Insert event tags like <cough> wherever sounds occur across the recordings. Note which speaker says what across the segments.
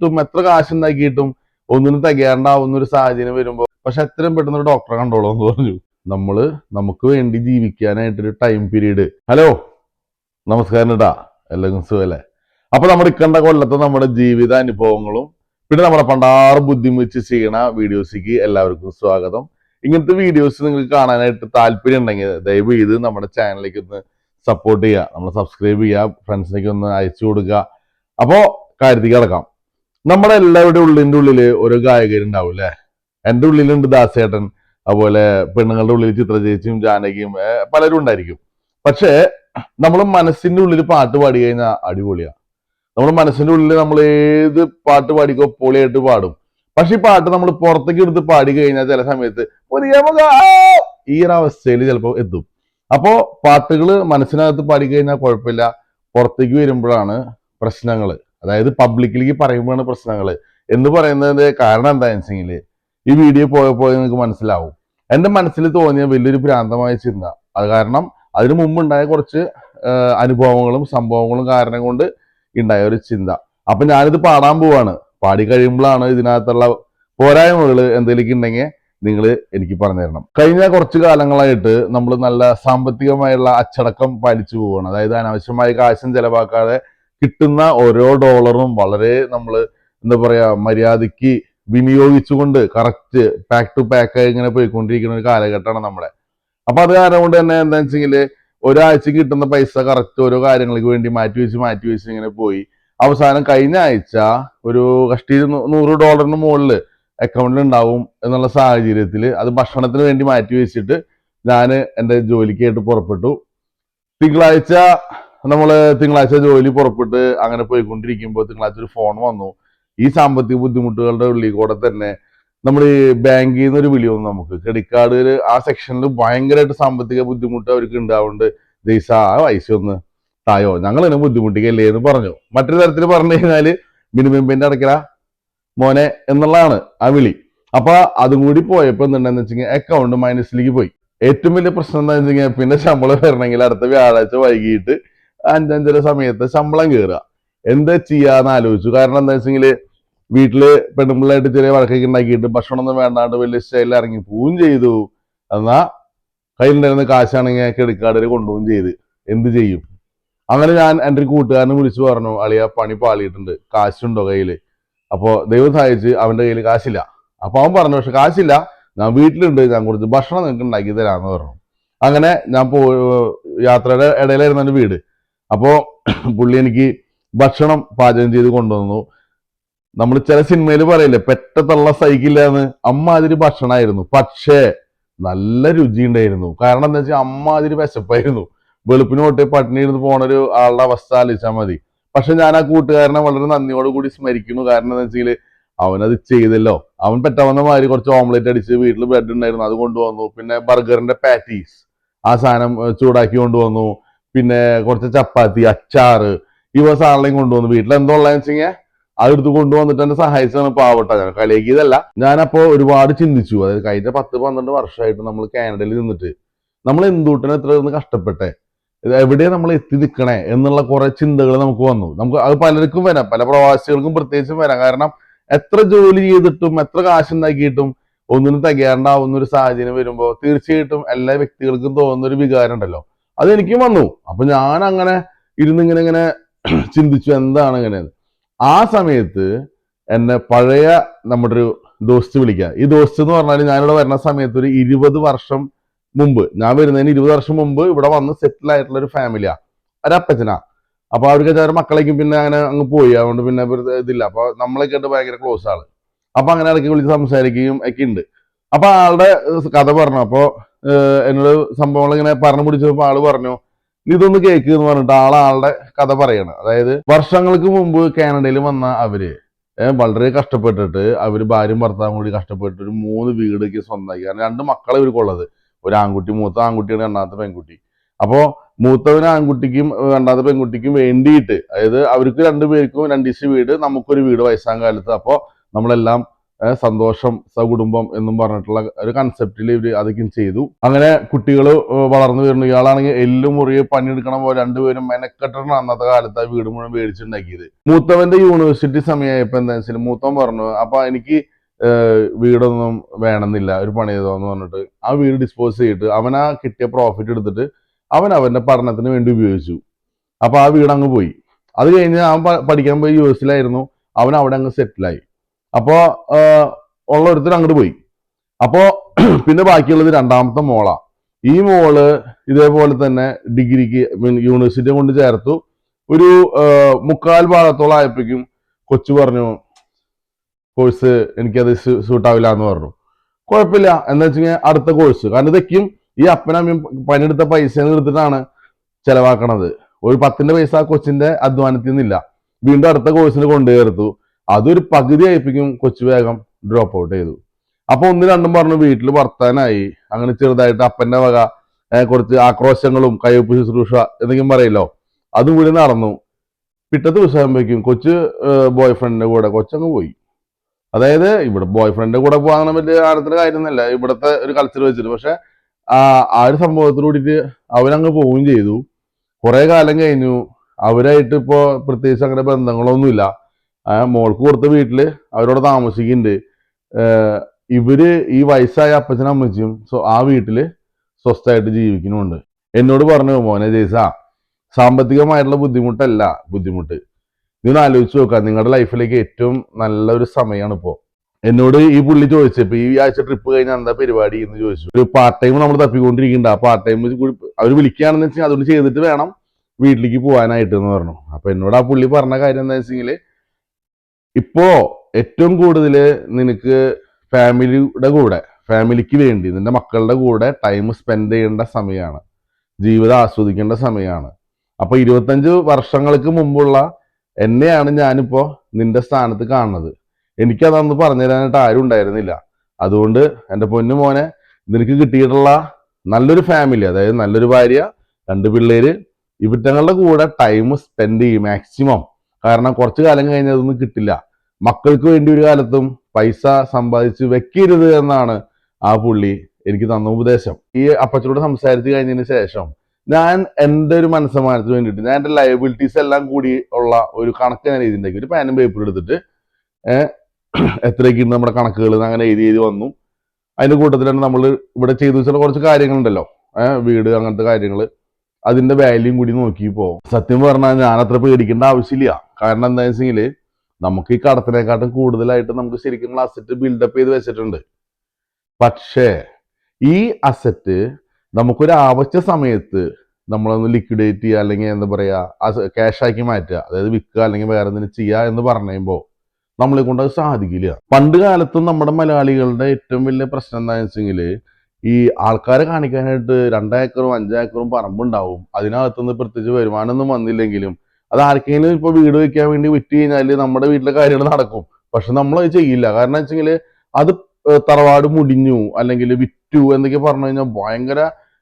Speaker 1: ഇട്ടും എത്ര കാശ് ഉണ്ടാക്കിയിട്ടും ഒന്നിനും തികയാണ്ടാവുന്ന ഒരു സാഹചര്യം വരുമ്പോൾ പക്ഷെ എത്രയും പെട്ടെന്ന് ഒരു ഡോക്ടറെ കണ്ടോളൂ എന്ന് പറഞ്ഞു. നമ്മൾ നമുക്ക് വേണ്ടി ജീവിക്കാനായിട്ടൊരു ടൈം പീരീഡ് ഹലോ നമസ്കാരം ഇടാ എല്ലാവർക്കും സുഖല്ലേ? അപ്പൊ നമ്മൾ ഇക്കണ്ട കൊല്ലത്തെ നമ്മുടെ ജീവിത അനുഭവങ്ങളും പിന്നെ നമ്മുടെ പണ്ടാറ് ബുദ്ധിമുട്ട് ചെയ്യണ വീഡിയോസിക്ക് എല്ലാവർക്കും സ്വാഗതം. ഇങ്ങനത്തെ വീഡിയോസ് നിങ്ങൾക്ക് കാണാനായിട്ട് താല്പര്യം ഉണ്ടെങ്കിൽ ദയവ് ചെയ്ത് നമ്മുടെ ചാനലിലേക്ക് ഒന്ന് സപ്പോർട്ട് ചെയ്യുക നമ്മൾ സബ്സ്ക്രൈബ് ചെയ്യുക ഫ്രണ്ട്സിലേക്ക് ഒന്ന് അയച്ചു കൊടുക്കുക അപ്പോൾ കാര്യത്തിലേക്ക് കിടക്കാം. നമ്മുടെ എല്ലാവരുടെ ഉള്ളിന്റെ ഉള്ളിൽ ഒരു ഗായകരുണ്ടാവും അല്ലേ എന്റെ ഉള്ളിലുണ്ട് ദാസേട്ടൻ അതുപോലെ പെണ്ണുങ്ങളുടെ ഉള്ളിൽ ചിത്രചേച്ചിയും ജാനകിയും പലരും ഉണ്ടായിരിക്കും. പക്ഷേ നമ്മൾ മനസ്സിന്റെ ഉള്ളിൽ പാട്ട് പാടി കഴിഞ്ഞാൽ അടിപൊളിയാണ് നമ്മൾ മനസ്സിന്റെ ഉള്ളിൽ നമ്മൾ ഏത് പാട്ട് പാടിക്കോ പൊളിയായിട്ട് പാടും. പക്ഷെ ഈ പാട്ട് നമ്മൾ പുറത്തേക്ക് എടുത്ത് പാടി കഴിഞ്ഞാൽ ചില സമയത്ത് ഈ ഒരു അവസ്ഥയിൽ ചിലപ്പോൾ എത്തും. അപ്പോൾ പാട്ടുകൾ മനസ്സിനകത്ത് പാടി കഴിഞ്ഞാൽ കുഴപ്പമില്ല. പുറത്തേക്ക് വരുമ്പോഴാണ് പ്രശ്നങ്ങൾ അതായത് പബ്ലിക്കിലേക്ക് പറയുമ്പോഴാണ് പ്രശ്നങ്ങൾ എന്ന് പറയുന്നത് കാരണം എന്താണെന്ന് വെച്ചെങ്കിൽ ഈ വീഡിയോ പോയപ്പോൾ നിങ്ങൾക്ക് മനസ്സിലാവും. എന്റെ മനസ്സിൽ തോന്നിയ വലിയൊരു ഭ്രാന്തമായ ചിന്ത. അത് കാരണം അതിനു മുമ്പുണ്ടായ കുറച്ച് അനുഭവങ്ങളും സംഭവങ്ങളും കാരണം കൊണ്ട് ഉണ്ടായ ഒരു ചിന്ത. അപ്പം ഞാനിത് പാടാൻ പോവാണ്. പാടി കഴിയുമ്പോഴാണ് ഇതിനകത്തുള്ള പോരായ്മകൾ എന്തെങ്കിലും ഉണ്ടെങ്കിൽ നിങ്ങൾ എനിക്ക് പറഞ്ഞു തരണം. കഴിഞ്ഞ കുറച്ച് കാലങ്ങളായിട്ട് നമ്മൾ നല്ല സാമ്പത്തികമായുള്ള അച്ചടക്കം പാലിച്ചു പോവുകയാണ് അതായത് അനാവശ്യമായ കാശും ചെലവാക്കാതെ കിട്ടുന്ന ഓരോ ഡോളറും വളരെ നമ്മൾ എന്താ പറയാ മര്യാദയ്ക്ക് വിനിയോഗിച്ചുകൊണ്ട് കറക്റ്റ് പാക്ക് ടു പാക്ക് ആയി ഇങ്ങനെ പോയിക്കൊണ്ടിരിക്കുന്ന ഒരു കാലഘട്ടമാണ് നമ്മുടെ. അപ്പൊ അത് കാരണം കൊണ്ട് തന്നെ എന്താ വെച്ചെങ്കിൽ ഒരാഴ്ച കിട്ടുന്ന പൈസ കറക്റ്റ് ഓരോ കാര്യങ്ങൾക്ക് വേണ്ടി മാറ്റി വെച്ച് മാറ്റി വെച്ച് ഇങ്ങനെ പോയി. അവസാനം കഴിഞ്ഞ ആഴ്ച ഒരു കഷ്ടി നൂറ് ഡോളറിന് മുകളിൽ അക്കൗണ്ടിൽ ഉണ്ടാവും എന്നുള്ള സാഹചര്യത്തിൽ അത് ഭക്ഷണത്തിന് വേണ്ടി മാറ്റി വെച്ചിട്ട് ഞാൻ എന്റെ ജോലിക്കായിട്ട് പുറപ്പെട്ടു. തിങ്കളാഴ്ച നമ്മൾ തിങ്കളാഴ്ച ജോലി പുറപ്പെട്ട് അങ്ങനെ പോയിക്കൊണ്ടിരിക്കുമ്പോൾ തിങ്കളാഴ്ച ഒരു ഫോൺ വന്നു. ഈ സാമ്പത്തിക ബുദ്ധിമുട്ടുകളുടെ ഉള്ളിൽ കൂടെ തന്നെ നമ്മൾ ഈ ബാങ്കിൽ നിന്ന് ഒരു വിളി വന്നു നമുക്ക്. ക്രെഡിറ്റ് കാർഡിൽ ആ സെക്ഷനിൽ ഭയങ്കരമായിട്ട് സാമ്പത്തിക ബുദ്ധിമുട്ട് അവർക്ക് ഉണ്ടാവുന്നുണ്ട് ദൈസ ആ പൈസ ഒന്ന് തായോ? ഞങ്ങൾ ഇതിനെ ബുദ്ധിമുട്ടിക്കല്ലേ എന്ന് പറഞ്ഞു. മറ്റൊരു തരത്തിൽ പറഞ്ഞു കഴിഞ്ഞാൽ മിനിമം പെയിന്റ് അടയ്ക്കല മോനെ എന്നുള്ളതാണ് ആ വിളി. അപ്പൊ അതും കൂടി പോയപ്പോ എന്തുണ്ടെന്ന് വെച്ചിട്ടുണ്ടെങ്കിൽ അക്കൗണ്ട് മൈനസിലേക്ക് പോയി. ഏറ്റവും വലിയ പ്രശ്നം എന്താണെന്ന് വെച്ചാൽ പിന്നെ ശമ്പളം വരണമെങ്കിൽ അടുത്ത വ്യാഴാഴ്ച വൈകിട്ട് അഞ്ചഞ്ചര സമയത്ത് ശമ്പളം കയറുക എന്താ ചെയ്യാന്ന് ആലോചിച്ചു. കാരണം എന്താ വെച്ചെങ്കിൽ വീട്ടിൽ പെണ്ണുമ്പിള്ളായിട്ട് ചെറിയ വഴക്കൊക്കെ ഉണ്ടാക്കിയിട്ട് ഭക്ഷണമൊന്നും വേണ്ടാണ്ട് വലിയ സ്റ്റൈലിൽ ഇറങ്ങി പോവും ചെയ്തു. എന്നാ കയ്യിലുണ്ടായിരുന്ന കാശാണെങ്കിൽ ക്രെഡിറ്റ് കൊണ്ടുപോകും ചെയ്ത്. എന്ത് ചെയ്യും? അങ്ങനെ ഞാൻ എന്റെ കൂട്ടുകാരനെ വിളിച്ചു പറഞ്ഞു അളിയ പണി പാളിയിട്ടുണ്ട്. കാശുണ്ടോ കയ്യിൽ അപ്പോ ദൈവം സഹായിച്ച് അവന്റെ കയ്യിൽ കാശില്ല. അപ്പൊ അവൻ പറഞ്ഞു പക്ഷെ കാശില്ല. ഞാൻ വീട്ടിലുണ്ട്. ഞാൻ കുറച്ച് ഭക്ഷണം നിങ്ങൾക്ക് ഉണ്ടാക്കി തരാന്ന് പറഞ്ഞു. അങ്ങനെ ഞാൻ പോ യാത്രയുടെ ഇടയിലായിരുന്നു എന്റെ വീട്. അപ്പോ പുള്ളി എനിക്ക് ഭക്ഷണം പാചകം ചെയ്ത് കൊണ്ടുവന്നു. നമ്മൾ ചില സിനിമയിൽ പറയില്ലേ പെട്ട തള്ള സഹിക്കില്ല എന്ന് അമ്മാതിരി ഭക്ഷണമായിരുന്നു പക്ഷേ നല്ല രുചി ഉണ്ടായിരുന്നു. കാരണം എന്താ വെച്ചാൽ അമ്മ അതിരി വിശപ്പായിരുന്നു. വെളുപ്പിന് തൊട്ട് പട്ടിണി ഇരുന്ന് പോണൊരു ആളുടെ അവസ്ഥ ആലോചിച്ചാൽ മതി. പക്ഷെ ഞാൻ ആ കൂട്ടുകാരനെ വളരെ നന്ദിയോട് കൂടി സ്മരിക്കുന്നു. കാരണം എന്താ വെച്ചാൽ അവനത് ചെയ്തല്ലോ. അവൻ പറ്റാവുന്ന മാതിരി കുറച്ച് ഓംലെറ്റ് അടിച്ച് വീട്ടിൽ ബ്രെഡ് ഉണ്ടായിരുന്നു. അത് കൊണ്ടുവന്നു. പിന്നെ ബർഗറിന്റെ പാറ്റീസ് ആ സാധനം ചൂടാക്കി കൊണ്ടുവന്നു. പിന്നെ കുറച്ച് ചപ്പാത്തി അച്ചാർ ഇവ സാധനം കൊണ്ടുവന്നു വീട്ടിൽ എന്തോ ഉള്ളതെന്ന് വെച്ചാൽ അതെടുത്ത് കൊണ്ടുവന്നിട്ട് എന്നെ സഹായിച്ചാണ് പാവട്ട ഞാൻ കലേക്കിയതല്ല ഞാനപ്പോ ഒരുപാട് ചിന്തിച്ചു. അതായത് കഴിഞ്ഞ പത്ത് പന്ത്രണ്ട് വർഷമായിട്ട് നമ്മൾ കാനഡയിൽ നിന്നിട്ട് നമ്മൾ എന്തുട്ടനെ എത്ര ഒന്ന് കഷ്ടപ്പെട്ടെ? എവിടെ നമ്മൾ എത്തി നിൽക്കണേ എന്നുള്ള കുറെ ചിന്തകൾ നമുക്ക് വന്നു. നമുക്ക് അത് പലർക്കും വരാം. പല പ്രവാസികൾക്കും പ്രത്യേകിച്ചും വരാം. കാരണം എത്ര ജോലി ചെയ്തിട്ടും എത്ര കാശുണ്ടാക്കിയിട്ടും ഒന്നിനും തികയാണ്ടാവുന്ന ഒരു സാഹചര്യം വരുമ്പോൾ തീർച്ചയായിട്ടും എല്ലാ വ്യക്തികൾക്കും തോന്നുന്ന ഒരു വികാരം ഉണ്ടല്ലോ. അത് എനിക്കും വന്നു. അപ്പൊ ഞാൻ അങ്ങനെ ഇരുന്ന് ഇങ്ങനെ ഇങ്ങനെ <clears throat> ചിന്തിച്ചു എന്താണ് ഇങ്ങനെ ആ സമയത്ത് എന്നെ പഴയ നമ്മുടെ ഒരു ദോസ്ത് വിളിക്കുക ഈ ദോസ്ത് എന്ന് പറഞ്ഞാൽ ഞാനിവിടെ വരുന്ന സമയത്ത് ഒരു ഇരുപത് വർഷം മുമ്പ് ഞാൻ വരുന്നതിന് ഇരുപത് വർഷം മുമ്പ് ഇവിടെ വന്ന് സെറ്റിൽ ആയിട്ടുള്ള ഒരു ഫാമിലിയാ ഒരപ്പച്ചനാ. അപ്പൊ അവർക്ക് ചില മക്കളേക്കും പിന്നെ അങ്ങനെ അങ്ങ് പോയി. അതുകൊണ്ട് പിന്നെ ഇതില്ല. അപ്പൊ നമ്മളൊക്കെ ആയിട്ട് ഭയങ്കര ക്ലോസ് ആണ് അപ്പൊ അങ്ങനെ ഇടയ്ക്ക് വിളിച്ച് സംസാരിക്കുകയും ഒക്കെ ഉണ്ട് അപ്പൊ ആളുടെ കഥ പറഞ്ഞു. അപ്പൊ എന്നോട് സംഭവങ്ങൾ ഇങ്ങനെ പറഞ്ഞു പിടിച്ചപ്പോ ആൾ പറഞ്ഞു "നീ ഇതൊന്ന് കേക്ക് എന്ന് പറഞ്ഞിട്ട് ആൾ ആളുടെ കഥ പറയണം. അതായത് വർഷങ്ങൾക്ക് മുമ്പ് കാനഡയിൽ വന്ന അവർ വളരെ കഷ്ടപ്പെട്ടിട്ട് അവർ ഭാര്യയും ഭർത്താവും കൂടി കഷ്ടപ്പെട്ടിട്ട് ഒരു മൂന്ന് വീടൊക്കെ സ്വന്തമാക്കി. കാരണം രണ്ട് മക്കളെ ഇവർക്കുള്ളത് ഒരു ആൺകുട്ടി മൂത്ത ആൺകുട്ടിയാണ് രണ്ടാമത്തെ പെൺകുട്ടി. അപ്പോ മൂത്തവന് ആൺകുട്ടിക്കും രണ്ടാമത്തെ പെൺകുട്ടിക്കും വേണ്ടിയിട്ട് അതായത് അവർക്ക് രണ്ടുപേർക്കും രണ്ട് ദിവസം വീട് നമുക്കൊരു വീട് വയസ്സാം കാലത്ത്. അപ്പോ നമ്മളെല്ലാം സന്തോഷം സകുടുംബം എന്നും പറഞ്ഞിട്ടുള്ള ഒരു കൺസെപ്റ്റിൽ ഇവർ അതൊക്കെ ചെയ്തു. അങ്ങനെ കുട്ടികൾ വളർന്നു വരുന്നു ഇയാളാണെങ്കിൽ എല്ലും മുറിയെ പണിയെടുക്കണ പോലെ രണ്ടുപേരും മെനക്കെട്ടാണ് അന്നത്തെ കാലത്ത് ആ വീട് മുഴുവൻ മേടിച്ചുണ്ടാക്കിയത്. മൂത്തവന്റെ യൂണിവേഴ്സിറ്റി സമയമായപ്പോ എന്താ വെച്ചാൽ മൂത്തവൻ പറഞ്ഞു അപ്പൊ എനിക്ക് വീടൊന്നും വേണമെന്നില്ല ഒരു പണി ചെയ്തോന്ന് പറഞ്ഞിട്ട്. ആ വീട് ഡിസ്പോസ് ചെയ്തിട്ട് അവൻ ആ കിട്ടിയ പ്രോഫിറ്റ് എടുത്തിട്ട് അവൻ അവന്റെ പഠനത്തിന് വേണ്ടി ഉപയോഗിച്ചു. അപ്പൊ ആ വീട് അങ്ങ് പോയി. അത് കഴിഞ്ഞ് അവൻ പഠിക്കാൻ പോയി യു എസിലായിരുന്നു അവൻ അവിടെ അങ്ങ് സെറ്റിലായി അപ്പോ ഉള്ള ഒരുത്തർ അങ്ങോട്ട് പോയി. അപ്പോ <clears throat> പിന്നെ ബാക്കിയുള്ളത് രണ്ടാമത്തെ മോളാ. ഈ മോൾ ഇതേപോലെ തന്നെ ഡിഗ്രിക്ക് യൂണിവേഴ്സിറ്റി കൊണ്ട് ചേർത്തു. ഒരു മുക്കാൽ ഭാഗത്തോളം ആയപ്പോഴേക്കും കൊച്ചു പറഞ്ഞു കോഴ്സ് എനിക്കത് സൂട്ടാവില്ല എന്ന് പറഞ്ഞു. കുഴപ്പമില്ല. എന്ന് വെച്ചാൽ അടുത്ത കോഴ്സ്. കാരണം ഇതൊക്കെയും ഈ അപ്പനമ്മയും പണിയെടുത്ത പൈസ എടുത്തിട്ടാണ് ചെലവാക്കണത്. ഒരു പത്തിന്റെ പൈസ കൊച്ചിന്റെ അധ്വാനത്തിൽ നിന്നില്ല. വീണ്ടും അടുത്ത കോഴ്സിന് കൊണ്ടു ചേർത്തു. അതൊരു പകുതി ആയിപ്പിക്കും കൊച്ചു വേഗം ഡ്രോപ്പ് ഔട്ട് ചെയ്തു. അപ്പൊ ഒന്ന് രണ്ടും പറഞ്ഞു വീട്ടിൽ വർത്താനായി. അങ്ങനെ ചെറുതായിട്ട് അപ്പന്റെ വക കുറച്ച് ആക്രോശങ്ങളും കയ്യൊപ്പ് ശുശ്രൂഷ എന്തെങ്കിലും പറയില്ലോ. അതും കൂടി നടന്നു. പിറ്റത്തെ ദിവസമാകുമ്പോഴേക്കും കൊച്ച് ബോയ് ഫ്രണ്ടിന്റെ കൂടെ കൊച്ചങ്ങ് പോയി. അതായത് ഇവിടെ ബോയ് ഫ്രണ്ടിന്റെ കൂടെ പോകാൻ വലിയ കാര്യത്തിന്റെ കാര്യമൊന്നുമല്ല. ഇവിടുത്തെ ഒരു കൾച്ചർ വെച്ചിട്ട്. പക്ഷെ ആ ഒരു സംഭവത്തിൽ കൂടിയിട്ട് അവരങ്ങ് പോവുകയും ചെയ്തു. കുറെ കാലം കഴിഞ്ഞു. അവരായിട്ട് ഇപ്പോ പ്രത്യേകിച്ച് അങ്ങനെ ബന്ധങ്ങളൊന്നുമില്ല. ആ മോൾക്ക് കൊടുത്ത വീട്ടിൽ അവരോട് താമസിക്കുന്നുണ്ട്. ഇവർ ഈ വയസ്സായ അപ്പച്ചനും അമ്മച്ചിയും സോ ആ വീട്ടിൽ സ്വസ്ഥമായിട്ട് ജീവിക്കുന്നുണ്ട്. എന്നോട് പറഞ്ഞു മോനെ ജയ്സ സാമ്പത്തികമായിട്ടുള്ള ബുദ്ധിമുട്ടല്ല ബുദ്ധിമുട്ട്. നീ ഒന്ന് ആലോചിച്ച് നോക്കാം നിങ്ങളുടെ ലൈഫിലേക്ക് ഏറ്റവും നല്ലൊരു സമയമാണ് ഇപ്പോ എന്നോട് ഈ പുള്ളി ചോദിച്ചപ്പോ ഈ ആഴ്ച ട്രിപ്പ് കഴിഞ്ഞാൽ എന്താ പരിപാടി? എന്ന് ചോദിച്ചു. ഒരു പാർട്ട് ടൈം നമ്മൾ തപ്പിക്കൊണ്ടിരിക്കുന്നുണ്ട്. ആ പാർട്ട് ടൈം അവർ വിളിക്കുകയാണെന്ന് വെച്ചാൽ അതുകൊണ്ട് ചെയ്തിട്ട് വേണം വീട്ടിലേക്ക് പോകാനായിട്ട് എന്ന് പറഞ്ഞു. അപ്പൊ എന്നോട് ആ പുള്ളി പറഞ്ഞ കാര്യം എന്താ വെച്ചെങ്കിൽ ഇപ്പോ ഏറ്റവും കൂടുതൽ നിനക്ക് ഫാമിലിയുടെ കൂടെ ഫാമിലിക്ക് വേണ്ടി നിന്റെ മക്കളുടെ കൂടെ ടൈം സ്പെൻഡ് ചെയ്യേണ്ട സമയമാണ് ജീവിതം ആസ്വദിക്കേണ്ട സമയമാണ് അപ്പൊ ഇരുപത്തഞ്ച് വർഷങ്ങൾക്ക് മുമ്പുള്ള എന്നെയാണ് ഞാനിപ്പോ നിന്റെ സ്ഥാനത്ത് കാണുന്നത്. എനിക്കതന്ന് പറഞ്ഞു തരാനായിട്ട് ആരും ഉണ്ടായിരുന്നില്ല. അതുകൊണ്ട് എന്റെ പൊന്നു മോനെ നിനക്ക് കിട്ടിയിട്ടുള്ള നല്ലൊരു ഫാമിലി അതായത് നല്ലൊരു ഭാര്യ രണ്ട് പിള്ളേര് ഇവറ്റങ്ങളുടെ കൂടെ ടൈം സ്പെൻഡ് ചെയ്യും മാക്സിമം കാരണം കുറച്ച് കാലം കഴിഞ്ഞതൊന്നും കിട്ടില്ല. മക്കൾക്ക് വേണ്ടി ഒരു കാലത്തും പൈസ സമ്പാദിച്ച് വെക്കരുത് എന്നാണ് ആ പുള്ളി എനിക്ക് തന്ന ഉപദേശം. ഈ അപ്പച്ചനോട് സംസാരിച്ച് കഴിഞ്ഞതിന് ശേഷം ഞാൻ എന്റെ ഒരു മനസ്സമാനത്തിന് വേണ്ടിയിട്ട് ഞാൻ എന്റെ ലയബിലിറ്റീസ് എല്ലാം കൂടി ഉള്ള ഒരു കണക്ക് ഞാൻ എഴുതിണ്ടാക്കി ഒരു പാനും പേപ്പർ എടുത്തിട്ട് ഏഹ് എത്രയൊക്കെ ഉണ്ട് നമ്മുടെ കണക്കുകൾ അങ്ങനെ എഴുതി എഴുതി വന്നു. അതിന്റെ കൂട്ടത്തിലാണ് നമ്മൾ ഇവിടെ ചെയ്തു വെച്ചാൽ കുറച്ച് കാര്യങ്ങളുണ്ടല്ലോ. വീട് അങ്ങനത്തെ കാര്യങ്ങൾ അതിന്റെ വാല്യൂം കൂടി നോക്കിയപ്പോ സത്യം പറഞ്ഞാൽ ഞാൻ അത്ര പേടിക്കേണ്ട ആവശ്യമില്ല. കാരണം എന്താ വെച്ചെങ്കിൽ നമുക്ക് ഈ കടത്തിനെക്കാട്ടും കൂടുതലായിട്ട് നമുക്ക് ശരിക്കും അസറ്റ് ബിൽഡപ്പ് ചെയ്ത് വെച്ചിട്ടുണ്ട്. പക്ഷേ ഈ അസറ്റ് നമുക്കൊരു ആവശ്യ സമയത്ത് നമ്മളൊന്ന് ലിക്വിഡേറ്റ് ചെയ്യുക അല്ലെങ്കിൽ എന്താ പറയുക ക്യാഷ് ആക്കി മാറ്റുക. അതായത് വിൽക്കുക അല്ലെങ്കിൽ വേറെ എന്തെങ്കിലും ചെയ്യുക എന്ന് പറയുമ്പോൾ നമ്മളെ കൊണ്ട് അത് സാധിക്കില്ല. പണ്ട് കാലത്തും നമ്മുടെ മലയാളികളുടെ ഏറ്റവും വലിയ പ്രശ്നം എന്താണെന്ന് വെച്ചെങ്കിൽ ഈ ആൾക്കാരെ കാണിക്കാനായിട്ട് രണ്ടേക്കറും അഞ്ചേക്കറും പറമ്പുണ്ടാവും. അതിനകത്തുനിന്ന് പ്രത്യേകിച്ച് വരുമാനമൊന്നും വന്നില്ലെങ്കിലും അത് ആർക്കെങ്കിലും ഇപ്പൊ വീട് വെക്കാൻ വേണ്ടി വിറ്റ് കഴിഞ്ഞാൽ നമ്മുടെ വീട്ടിലെ കാര്യങ്ങൾ നടക്കും. പക്ഷെ നമ്മളത് ചെയ്യില്ല. കാരണം വെച്ചെങ്കിൽ അത് തറവാട് മുടിഞ്ഞു അല്ലെങ്കിൽ വിറ്റു എന്നൊക്കെ പറഞ്ഞു കഴിഞ്ഞാൽ ഭയങ്കര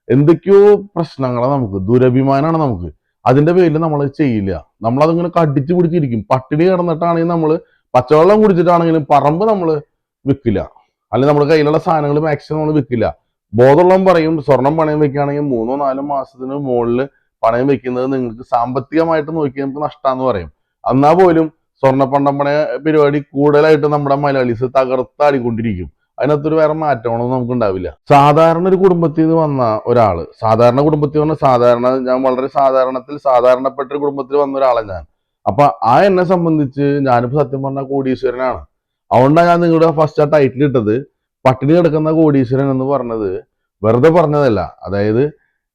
Speaker 1: എന്തൊക്കെയോ പ്രശ്നങ്ങളാണ് നമുക്ക്. ദുരഭിമാനമാണ് നമുക്ക്. അതിന്റെ പേരിൽ നമ്മൾ ചെയ്യില്ല. നമ്മളതിങ്ങനെ കടിച്ചു പിടിച്ചിരിക്കും. പട്ടിണി കിടന്നിട്ടാണെങ്കിൽ നമ്മൾ പച്ചവെള്ളം കുടിച്ചിട്ടാണെങ്കിലും പറമ്പ് നമ്മൾ വിൽക്കില്ല അല്ലെങ്കിൽ നമ്മുടെ കയ്യിലുള്ള സാധനങ്ങൾ മാക്സിമം നമ്മൾ വിൽക്കില്ല ബോധമുള്ളവൻ പറയും സ്വർണം പണയം വെക്കുകയാണെങ്കിൽ മൂന്നോ നാലോ മാസത്തിന് മുകളിൽ പണയം വെക്കുന്നത് നിങ്ങൾക്ക് സാമ്പത്തികമായിട്ട് നോക്കി നമുക്ക് നഷ്ടമാന്ന് പറയും. എന്നാൽ പോലും സ്വർണ പണ്ടം പണയ പരിപാടി കൂടുതലായിട്ട് നമ്മുടെ മലയാളീസ് തകർത്താടിക്കൊണ്ടിരിക്കും അതിനകത്തൊരു വേറെ മാറ്റങ്ങളൊന്നും നമുക്ക് ഉണ്ടാവില്ല സാധാരണ ഒരു കുടുംബത്തിൽ നിന്ന് വന്ന ഒരാൾ സാധാരണ കുടുംബത്തിൽ വന്ന സാധാരണ ഞാൻ വളരെ സാധാരണത്തിൽ സാധാരണപ്പെട്ട ഒരു കുടുംബത്തിൽ വന്ന ഒരാളാണ് ഞാൻ. അപ്പൊ ആ എന്നെ സംബന്ധിച്ച് ഞാനിപ്പോ സത്യം പറഞ്ഞ കോടീശ്വരനാണ്. അതുകൊണ്ടാണ് ഞാൻ നിങ്ങളുടെ ഫസ്റ്റ് ആ ടൈറ്റിൽ ഇട്ടത്. പട്ടിണി കിടക്കുന്ന കോടീശ്വരൻ എന്ന് പറഞ്ഞത് വെറുതെ പറഞ്ഞതല്ല. അതായത്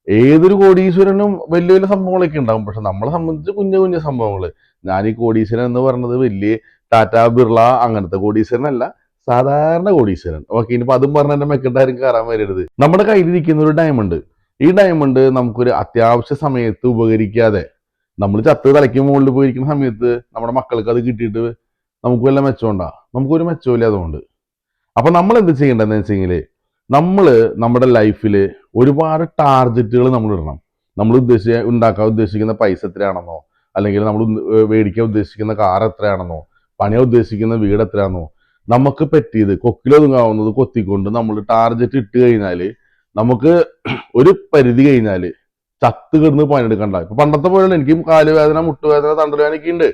Speaker 1: ഏതൊരു കോടീശ്വരനും വലിയ വലിയ സംഭവങ്ങളൊക്കെ ഉണ്ടാകും പക്ഷെ നമ്മളെ സംബന്ധിച്ച് കുഞ്ഞു കുഞ്ഞു സംഭവങ്ങൾ ഞാൻ ഈ കോടീശ്വരൻ എന്ന് പറഞ്ഞത് വലിയ ടാറ്റ ബിർള അങ്ങനത്തെ കോടീശ്വരനല്ല. സാധാരണ കോടീശ്വരൻ. ഓക്കെ ഇനിയിപ്പോൾ അതും പറഞ്ഞ എന്റെ മെക്കെട്ടാരും കയറാൻ വരരുത്. നമ്മുടെ കയ്യിലിരിക്കുന്ന ഒരു ഡയമണ്ട് ഈ ഡയമണ്ട് നമുക്കൊരു അത്യാവശ്യ സമയത്ത് ഉപകരിക്കാതെ നമ്മൾ ചത്ത് തലയ്ക്ക് മുകളിൽ പോയിരിക്കുന്ന സമയത്ത് നമ്മുടെ മക്കൾക്ക് അത് കിട്ടിയിട്ട് നമുക്ക് വല്ല മെച്ചമുണ്ടാ? നമുക്കൊരു മെച്ചമില്ല അതുകൊണ്ട്. അപ്പൊ നമ്മൾ എന്ത് ചെയ്യേണ്ടതെന്ന് വെച്ചെങ്കിൽ നമ്മൾ നമ്മുടെ ലൈഫിൽ ഒരുപാട് ടാർഗറ്റുകൾ നമ്മൾ ഇടണം നമ്മൾ ഉദ്ദേശിച്ച ഉണ്ടാക്കാൻ ഉദ്ദേശിക്കുന്ന പൈസ എത്രയാണെന്നോ അല്ലെങ്കിൽ നമ്മൾ മേടിക്കാൻ ഉദ്ദേശിക്കുന്ന കാർ എത്രയാണെന്നോ പണിയാൻ ഉദ്ദേശിക്കുന്ന വീട് എത്രയാണെന്നോ നമുക്ക് പറ്റിയത് കൊക്കിലൊതുങ്ങാവുന്നത് കൊത്തിക്കൊണ്ട് നമ്മൾ ടാർഗറ്റ് ഇട്ട് കഴിഞ്ഞാൽ നമുക്ക് ഒരു പരിധി കഴിഞ്ഞാൽ ചത്ത് കിടന്ന് പണിയെടുക്കണ്ട. ഇപ്പൊ പണ്ടത്തെ പോലെ എനിക്ക് കാലുവേദന മുട്ടുവേദന തണ്ടലുവേദന ഒക്കെ ഉണ്ട്.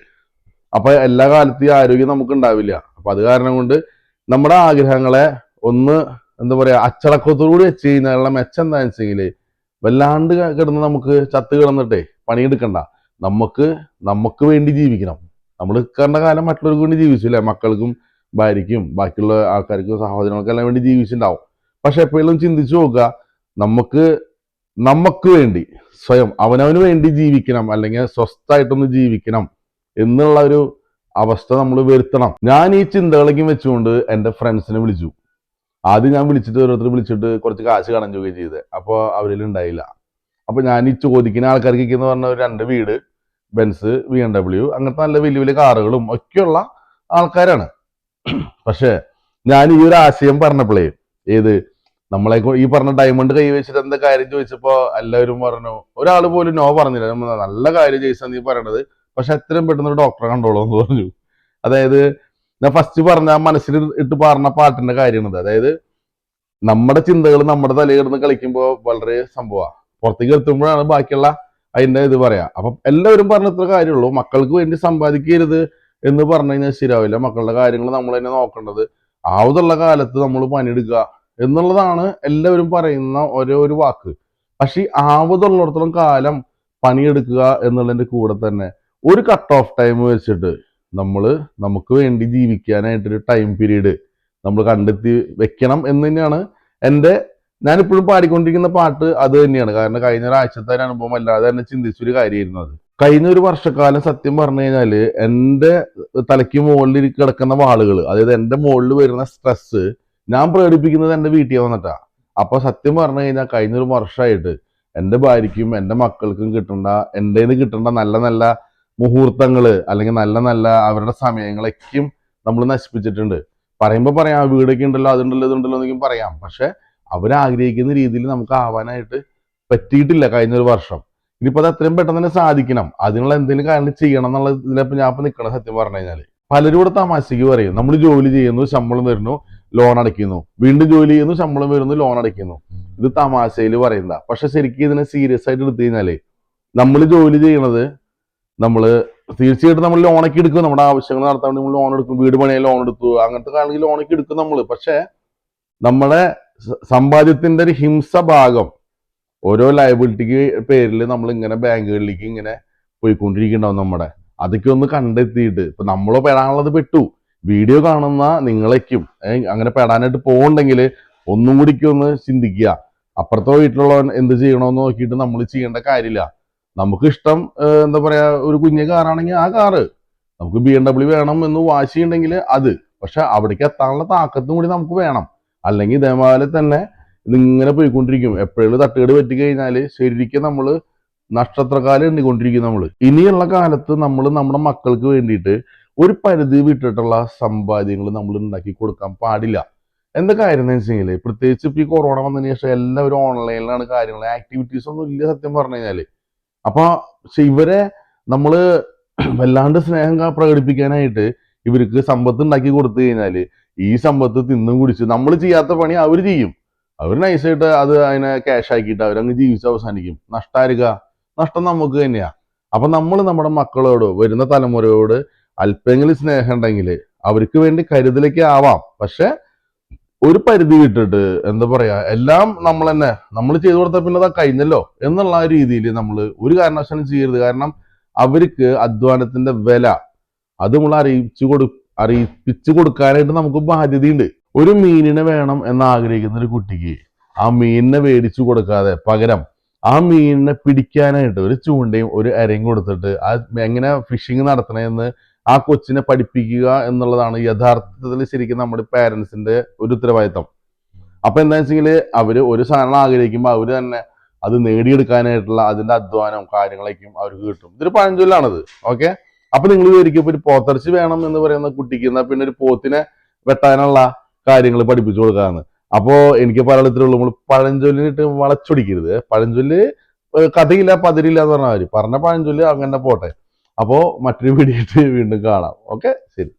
Speaker 1: അപ്പൊ എല്ലാ കാലത്തും ആരോഗ്യം നമുക്ക് ഉണ്ടാവില്ല അപ്പൊ അത് കാരണം കൊണ്ട് നമ്മുടെ ആഗ്രഹങ്ങളെ ഒന്ന് എന്താ പറയാ അച്ചടക്കത്തോടുകൂടി വെച്ച് കഴിഞ്ഞാലുള്ള മെച്ചം എന്താണെന്ന് വെച്ചെങ്കിൽ വല്ലാണ്ട് കിടന്ന് നമുക്ക് ചത്ത് കിടന്നിട്ടേ പണിയെടുക്കണ്ട. നമുക്ക് നമുക്ക് വേണ്ടി ജീവിക്കണം. നമ്മൾ കണ്ട കാലം മറ്റുള്ളവർക്ക് വേണ്ടി ജീവിച്ചില്ലേ? മക്കൾക്കും ഭാര്യയ്ക്കും ബാക്കിയുള്ള ആൾക്കാർക്കും സഹോദരങ്ങൾക്കും എല്ലാം വേണ്ടി ജീവിച്ചിട്ടുണ്ടാവും. പക്ഷെ എപ്പോഴും ചിന്തിച്ചു നോക്കുക നമുക്ക് നമുക്ക് വേണ്ടി സ്വയം അവനവന് വേണ്ടി ജീവിക്കണം അല്ലെങ്കിൽ സ്വസ്ഥമായിട്ടൊന്ന് ജീവിക്കണം എന്നുള്ള ഒരു അവസ്ഥ നമ്മൾ വരുത്തണം. ഞാൻ ഈ ചിന്തകളൊക്കെ വെച്ചുകൊണ്ട് എന്റെ ഫ്രണ്ട്സിനെ വിളിച്ചു. ആദ്യം ഞാൻ വിളിച്ചിട്ട് ഓരോരുത്തർ വിളിച്ചിട്ട് കുറച്ച് കാശ് കടഞ്ഞുകയും ചെയ്ത്. അപ്പോൾ അവരിൽ ഉണ്ടായില്ല. അപ്പോൾ ഞാൻ ഈ ചോദിക്കുന്ന ആൾക്കാർക്ക് എന്ന് പറഞ്ഞ രണ്ട് വീട് ബെൻസ് വി എം ഡബ്ല്യു അങ്ങനത്തെ നല്ല വലിയ വലിയ കാറുകളും ഒക്കെയുള്ള ആൾക്കാരാണ്. പക്ഷേ ഞാൻ ഈ ഒരു ആശയം പറഞ്ഞപ്പോഴേ ഏത് നമ്മളെ ഈ പറഞ്ഞ ഡയമണ്ട് കൈ വെച്ചിട്ട് എന്താ കാര്യം ചോദിച്ചപ്പോ എല്ലാവരും പറഞ്ഞു ഒരാൾ പോലും നോ പറഞ്ഞില്ല. നല്ല കാര്യം ജയ്സൺ നീ പറയണത്. പക്ഷെ എത്രയും പെട്ടെന്ന് ഡോക്ടറെ കണ്ടോളൂ എന്ന് പറഞ്ഞു. അതായത് ഞാൻ ഫസ്റ്റ് പറഞ്ഞ മനസ്സിൽ ഇട്ട് പറഞ്ഞ പാട്ടിന്റെ കാര്യമാണത് അതായത് നമ്മുടെ ചിന്തകൾ നമ്മുടെ തലയിൽ കിടന്ന് കളിക്കുമ്പോൾ വളരെ സംഭവമാണ് പുറത്തേക്ക് എത്തുമ്പോഴാണ് ബാക്കിയുള്ള അതിന്റെ ഇത് പറയാ. അപ്പൊ എല്ലാവരും പറഞ്ഞ ഇത്ര കാര്യമുള്ളൂ. മക്കൾക്ക് വേണ്ടി സമ്പാദിക്കരുത് എന്ന് പറഞ്ഞു കഴിഞ്ഞാൽ ശരിയാവില്ല. മക്കളുടെ കാര്യങ്ങൾ നമ്മൾ തന്നെ നോക്കേണ്ടത് ആവതുള്ള കാലത്ത് നമ്മൾ പണിയെടുക്കുക എന്നുള്ളതാണ് എല്ലാവരും പറയുന്ന ഓരോ ഒരു വാക്ക്. പക്ഷെ ആവതുള്ളിടത്തോളം കാലം പണിയെടുക്കുക എന്നുള്ളതിന്റെ കൂടെ തന്നെ ഒരു കട്ട് ഓഫ് ടൈം വെച്ചിട്ട് നമ്മൾ നമുക്ക് വേണ്ടി ജീവിക്കാനായിട്ടൊരു ടൈം പീരീഡ് നമ്മൾ കണ്ടെത്തി വെക്കണം എന്ന് തന്നെയാണ് എന്റെ ഞാനിപ്പോഴും പാടിക്കൊണ്ടിരിക്കുന്ന പാട്ട് അത് തന്നെയാണ്. കാരണം കഴിഞ്ഞ ഒരാഴ്ചത്തെ ഒരു അനുഭവം അല്ലാതെ തന്നെ ചിന്തിച്ചൊരു കാര്യമായിരുന്നു അത്. കഴിഞ്ഞ ഒരു വർഷക്കാലം സത്യം പറഞ്ഞു കഴിഞ്ഞാൽ എന്റെ തലയ്ക്ക് മുകളിൽ കിടക്കുന്ന വാളുകൾ അതായത് എന്റെ മുകളിൽ വരുന്ന സ്ട്രെസ് ഞാൻ പ്രകടിപ്പിക്കുന്നത് എന്റെ വീട്ടിൽ വന്നിട്ടാ. അപ്പൊ സത്യം പറഞ്ഞു കഴിഞ്ഞാൽ കഴിഞ്ഞൊരു വർഷമായിട്ട് എന്റെ ഭാര്യയ്ക്കും എന്റെ മക്കൾക്കും കിട്ടേണ്ട എന്റെ കിട്ടേണ്ട നല്ല നല്ല മുഹൂർത്തങ്ങൾ അല്ലെങ്കിൽ നല്ല നല്ല അവരുടെ സമയങ്ങളൊക്കെയും നമ്മൾ നശിപ്പിച്ചിട്ടുണ്ട്. പറയുമ്പോൾ പറയാം "ആ വീടൊക്കെ ഉണ്ടല്ലോ അതുണ്ടല്ലോ ഇതുണ്ടല്ലോ എന്നൊക്കെ പറയാം. പക്ഷെ അവരാഗ്രഹിക്കുന്ന രീതിയിൽ നമുക്ക് ആവാനായിട്ട് പറ്റിയിട്ടില്ല കഴിഞ്ഞൊരു വർഷം. ഇനിയിപ്പോൾ അത് എത്രയും പെട്ടെന്ന് തന്നെ സാധിക്കണം. അതിനുള്ള എന്തെങ്കിലും കാര്യം ചെയ്യണം എന്നുള്ള ഇതിലിപ്പോൾ ഞാൻ ഇപ്പം നിൽക്കണം സത്യം പറഞ്ഞു കഴിഞ്ഞാൽ പലരും കൂടെ തമാശയ്ക്ക് പറയും നമ്മൾ ജോലി ചെയ്യുന്നു ശമ്പളം വരുന്നു ലോൺ അടയ്ക്കുന്നു. വീണ്ടും ജോലി ചെയ്യുന്നു ശമ്പളം വരുന്നു ലോൺ അടയ്ക്കുന്നു. ഇത് തമാശയിൽ പറയുന്ന പക്ഷെ ശരിക്കും ഇതിനെ സീരിയസ് ആയിട്ട് എടുത്തു കഴിഞ്ഞാൽ നമ്മൾ ജോലി ചെയ്യണത് നമ്മൾ തീർച്ചയായിട്ടും നമ്മൾ ലോണൊക്കെ എടുക്കും. നമ്മുടെ ആവശ്യങ്ങൾ നടത്താൻ വേണ്ടി നമ്മൾ ലോൺ എടുക്കും. വീട് പണിയാൻ ലോൺ എടുത്തു. അങ്ങനത്തെ കാര്യങ്ങൾ ലോണൊക്കെ എടുക്കും നമ്മൾ പക്ഷെ നമ്മുടെ സമ്പാദ്യത്തിന്റെ ഒരു ഹിംസ ഭാഗം ഓരോ ലയബിലിറ്റിക്ക് പേരിൽ നമ്മൾ ഇങ്ങനെ ബാങ്കുകളിലേക്ക് ഇങ്ങനെ പോയിക്കൊണ്ടിരിക്കുന്നുണ്ടാവും നമ്മുടെ. അതൊക്കെ ഒന്ന് കണ്ടെത്തിയിട്ട് ഇപ്പൊ നമ്മളോ പെടാനുള്ളത് പെട്ടു. വീഡിയോ കാണുന്ന നിങ്ങളേക്കും അങ്ങനെ പെടാനായിട്ട് പോകണ്ടെങ്കിൽ ഒന്നും കൂടിക്ക് ഒന്ന് ചിന്തിക്കുക. അപ്പുറത്തെ വീട്ടിലുള്ളവൻ എന്ത് ചെയ്യണമെന്ന് നോക്കിയിട്ട് നമ്മൾ ചെയ്യേണ്ട കാര്യമില്ല. നമുക്ക് ഇഷ്ടം ഏഹ്, എന്താ പറയാ ഒരു കുഞ്ഞു കാറാണെങ്കിൽ ആ കാറ്. നമുക്ക് ബി എം ഡബ്ല്യു വേണം എന്ന് വാശിയുണ്ടെങ്കിൽ അത്. പക്ഷെ അവിടേക്ക് എത്താനുള്ള താക്കത്തും കൂടി നമുക്ക് വേണം. അല്ലെങ്കിൽ ഇതേപോലെ തന്നെ ഇതിങ്ങനെ പോയിക്കൊണ്ടിരിക്കും. എപ്പോഴും തട്ടുകേട് പറ്റി കഴിഞ്ഞാൽ ശരിക്കും നമ്മൾ നക്ഷത്രകാലം എണ്ണിക്കൊണ്ടിരിക്കും നമ്മൾ. ഇനിയുള്ള കാലത്ത് നമ്മൾ നമ്മുടെ മക്കൾക്ക് വേണ്ടിയിട്ട് ഒരു പരിധി വിട്ടിട്ടുള്ള സമ്പാദ്യങ്ങൾ നമ്മൾ ഉണ്ടാക്കി കൊടുക്കാൻ പാടില്ല. എന്താ കാര്യം എന്ന് വെച്ചെങ്കിൽ പ്രത്യേകിച്ച് ഇപ്പൊ ഈ കൊറോണ വന്നതിന് ശേഷം എല്ലാവരും ഓൺലൈനിലാണ് കാര്യങ്ങൾ. ആക്ടിവിറ്റീസ് ഒന്നും ഇല്ല സത്യം പറഞ്ഞു കഴിഞ്ഞാൽ അപ്പൊ പക്ഷെ ഇവരെ നമ്മൾ വല്ലാണ്ട് സ്നേഹം പ്രകടിപ്പിക്കാനായിട്ട് ഇവർക്ക് സമ്പത്ത് ഉണ്ടാക്കി കൊടുത്തു കഴിഞ്ഞാൽ ഈ സമ്പത്ത് തിന്നും കുടിച്ച് നമ്മൾ ചെയ്യാത്ത പണി അവർ ചെയ്യും. അവർ നൈസായിട്ട് അത് അതിനെ ക്യാഷ് ആക്കിയിട്ട് അവരങ്ങ് ജീവിച്ച് അവസാനിക്കും. നഷ്ടാരുക? നഷ്ടം നമുക്ക് തന്നെയാ. അപ്പൊ നമ്മൾ നമ്മുടെ മക്കളോട് വരുന്ന തലമുറയോട് അല്പെങ്കിലും സ്നേഹം ഉണ്ടെങ്കിൽ അവർക്ക് വേണ്ടി കരുതലൊക്കെ ആവാം. പക്ഷെ ഒരു പരിധി വിട്ടിട്ട് എന്താ പറയാ എല്ലാം നമ്മൾ തന്നെ നമ്മൾ ചെയ്തു കൊടുത്ത പിന്നെ അതാ കഴിഞ്ഞല്ലോ എന്നുള്ള ആ രീതിയിൽ നമ്മൾ ഒരു കാരണവശാലും ചെയ്യരുത്. കാരണം അവർക്ക് അധ്വാനത്തിന്റെ വില അത് നമ്മൾ അറിയിച്ചു കൊടു അറിയിപ്പിച്ചു കൊടുക്കാനായിട്ട് നമുക്ക് ബാധ്യതയുണ്ട്. ഒരു മീനിനെ വേണം എന്ന് ആഗ്രഹിക്കുന്ന ഒരു കുട്ടിക്ക് ആ മീനിനെ മേടിച്ചു കൊടുക്കാതെ പകരം ആ മീനിനെ പിടിക്കാനായിട്ട് ഒരു ചൂണ്ടയും ഒരു അരയും കൊടുത്തിട്ട് ആ എങ്ങനെ ഫിഷിങ് നടത്തണമെന്ന് ആ കൊച്ചിനെ പഠിപ്പിക്കുക എന്നുള്ളതാണ് യഥാർത്ഥത്തിൽ ശരിക്കും നമ്മുടെ പേരൻസിന്റെ ഒരു ഉത്തരവാദിത്തം. അപ്പൊ എന്താ വെച്ചെങ്കിൽ അവർ ഒരു സാധനം ആഗ്രഹിക്കുമ്പോൾ അവർ തന്നെ അത് നേടിയെടുക്കാനായിട്ടുള്ള അതിന്റെ അധ്വാനം കാര്യങ്ങളൊക്കെയും അവർക്ക് കിട്ടും. ഇതൊരു പഴഞ്ചൊല്ലാണത്. ഓക്കെ അപ്പൊ നിങ്ങൾ വിചാരിക്കും ഒരു പോത്തിറച്ചി വേണം എന്ന് പറയുന്ന കുട്ടിക്ക് എന്നാൽ പിന്നെ ഒരു പോത്തിനെ വെട്ടാനുള്ള കാര്യങ്ങൾ പഠിപ്പിച്ചു കൊടുക്കാന്ന്. അപ്പോ എനിക്ക് പറയാനുള്ളൂ നമ്മൾ പഴഞ്ചൊല്ലിനിട്ട് വളച്ചൊടിക്കരുത്. പഴഞ്ചൊല്ല് കഥയില്ല പതിരില്ല എന്ന് പറഞ്ഞാൽ മതി. പറഞ്ഞ പഴഞ്ചൊല്ല് അങ്ങനെ പോട്ടെ. അപ്പോ മറ്റൊരു <laughs> വീഡിയോ വീണ്ടും കാണാം. ഓക്കെ ശരി.